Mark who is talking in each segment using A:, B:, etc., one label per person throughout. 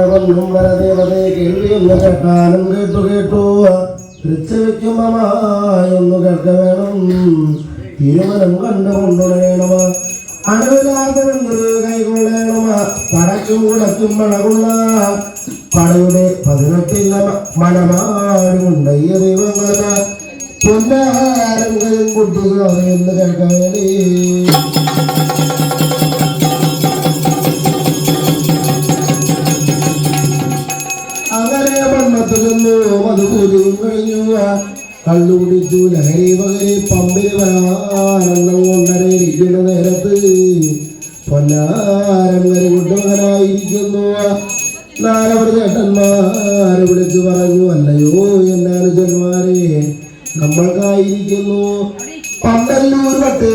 A: വരദേവതേ കേൾവിയൊന്ന് കേട്ടാലും കേട്ടു കേട്ടു. തൃച്ചവയ്ക്കുമമായൊന്നു കേൾക്ക വേണം. തിരുമനം കണ്ടുകൊണ്ടുണരണമ അണവിലാതമെന്നൊരു കൈകൊള്ളേണമ. പടയ്ക്കും കുടയ്ക്കും മണകുള്ള. പടയുടെ പതിനെട്ടില്ല മണമാടുകൊണ്ട് ഈ ദൈവങ്ങളെ. പൊന്നാരം കുട്ടികളോ എന്ന് കേൾക്കാൻ കഴിഞ്ഞു കള്ളു കുടിച്ചു ലഹരി പകരി പമ്പിൽ വരാനെണ്ണം കൊണ്ടരയിരിക്കുന്ന നേരത്ത് പൊന്നാരം കരികുട്ടവനായിരിക്കുന്നു നാലവർ ചേട്ടന്മാരെ വിളിച്ചു പറഞ്ഞു അല്ലയോ എന്നാണ് അനുജന്മാരെ നമ്മൾക്കായിരിക്കുന്നു. പന്തല്ലൂർ പട്ടേ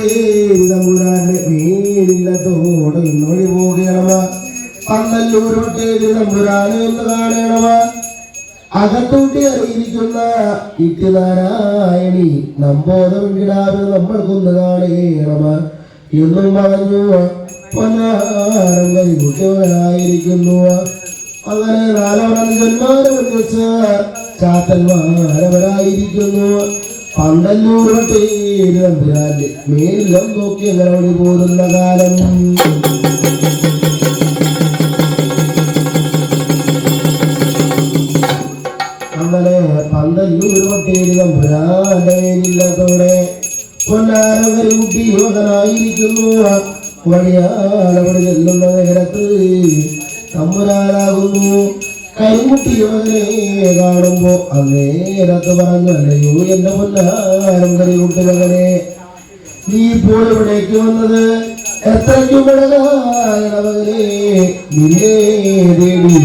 A: തമ്പുരാന്റെ മേലില്ലത്തോടെ ഇന്ന് വഴി പോകണമ. പന്തല്ലൂർ പട്ടേ തമ്പുരാനെ എന്ന് കാണണമ. അകത്തോട്ടി അറിയിരിക്കുന്ന നിത്യനാരായണി നമ്പോധം കിടാതെ നമ്മൾക്കൊന്ന് കാണണമ എന്നും പറഞ്ഞു കരികുട്ടികളായിരിക്കുന്നു അങ്ങനെ ഒന്നിച്ച് ചാത്തന്മാരവരായിരിക്കുന്നു. പന്തല്ലൂർ പട്ടേരി തമ്പുരാന്റെ മേലിലും നോക്കി അങ്ങനെ വഴി പോരുന്ന കാലം? പൊന്നാരവരി കുട്ടി യുവകനായിരിക്കുന്നു വഴിയാളവിടെ ചെല്ലുന്ന നേരത്ത് തമ്പുരാനാകുന്നു. കൈമുട്ടി യോധനെ കാണുമ്പോ അന്നേരത്ത് പറഞ്ഞല്ലയോ എന്റെ പൊന്നാരം കരികുട്ടി മകനെ നീ ഇപ്പോൾ ഇവിടേക്ക് വന്നത്? എത്രയ്ക്കും മകനെ നിന്നെ തേടി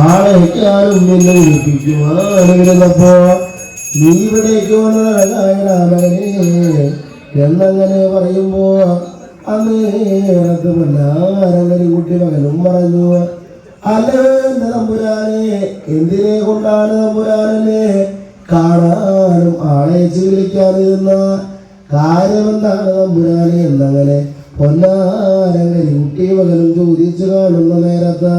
A: ആളേക്കാളും നിന്നെ വിളിപ്പിക്കുവാനിരുന്നപ്പോ നീ ഇവിടേക്ക് വന്നതായ മകനെ എന്നങ്ങനെ പറയുമ്പോ അന്നേരത്ത് കുട്ടി മകനും പറഞ്ഞു. അല്ല എന്റെ തമ്പുരാനെ എന്തിനെ കൊണ്ടാണ് നമ്പുരാനെ കാണാനും ആളയച്ച് വിളിക്കാതിരുന്ന കാര്യമെന്താണ് തമ്പുരാനെ എന്നങ്ങനെ പൊന്നാരങ്ങനെ കുട്ടി മകനും ചോദിച്ചു കാണുന്ന നേരത്ത്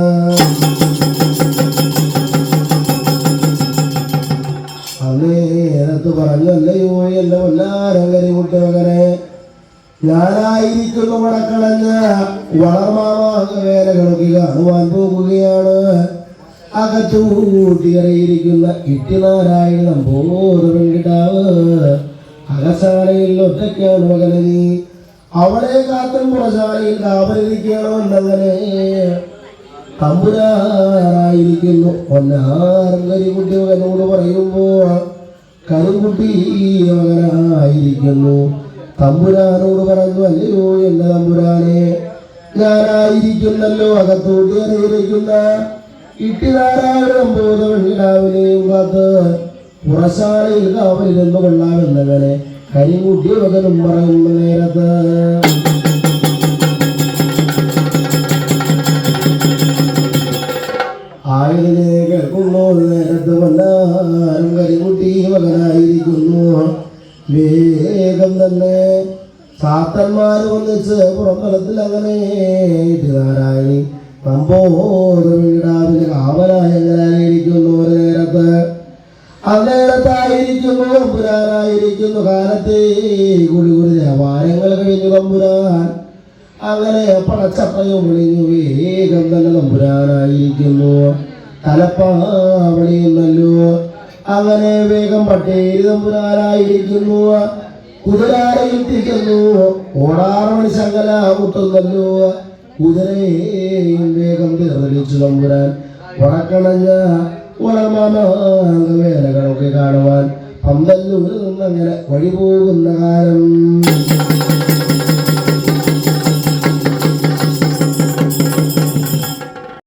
A: മകനെ ഞാനായിരിക്കുന്നു വടക്കളഞ്ഞ വളർമാവാക വേലകളൊക്കെ കാണുവാൻ പോകുകയാണ്. അകത്തൂട്ടിയറിയിരിക്കുന്ന ഇട്ടിനാരായണ നമ്പോറ് പെൺകിട്ടാവ് അകശാലയിൽ ഒറ്റയ്ക്കാണ് മകനെ നീ. അവളെ കാത്തും പുറശാലയിൽ കാവലിരിക്കണമെന്നങ്ങനെ ഒന്നാറും കരി കരിക്കുട്ടി മകനോട് പറയുമ്പോ കരിക്കുട്ടി മകനായിരിക്കുന്നു തമ്പുരാനോട് പറഞ്ഞു അല്ലയോ എന്റെ തമ്പുരാനെ ഞാനായിരിക്കുന്നല്ലോ അകത്തോട്ട് അറിയിരിക്കുന്ന ഇട്ടിനാരായണം ബോധമിടാവിനെയും കാത്ത് പുറശാലയിൽ കാവലിരുന്നു കൊള്ളാമെന്നവനെ കരിമുട്ടി മകനും പറയുന്ന നേരത്ത്. ആയതിനെ സാത്തന്മാർ ഒന്നിച്ച് പുറത്തലത്തിൽ അങ്ങനെ നാരായണി തമ്പോടാവിന്റെ കാവലായി അങ്ങനെ ഇരിക്കുന്നു ഒരു നേരത്ത്? അന്നേരത്തായിരിക്കുന്നു തമ്പുരാനായിരിക്കുന്നു കാലത്തെ. കുടി കുടി ദേവാലയങ്ങൾ കഴിഞ്ഞു തമ്പുരാൻ. അങ്ങനെ പടച്ചപ്പയും വിളിഞ്ഞു വേഗം തന്നെ തമ്പുരാനായിരിക്കുന്നു. തലപ്പാവളിയുന്നല്ലോ അങ്ങനെ വേഗം പട്ടേരി തമ്പുരാനായിരിക്കുന്നു. കുതിരാരയിൽ തിരിക്കുന്നു ഓടാറമണി ശങ്കല മുട്ടുന്നല്ലോ കുതിരയെയും വേഗം തീർന്നടിച്ചു തമ്പുരാൻ. ഉറക്കണഞ്ഞ ഉളമാമാങ്ക വേലകളൊക്കെ കാണുവാൻ പന്തല്ലൂരിൽ നിന്നങ്ങനെ വഴി പോകുന്ന കാലം.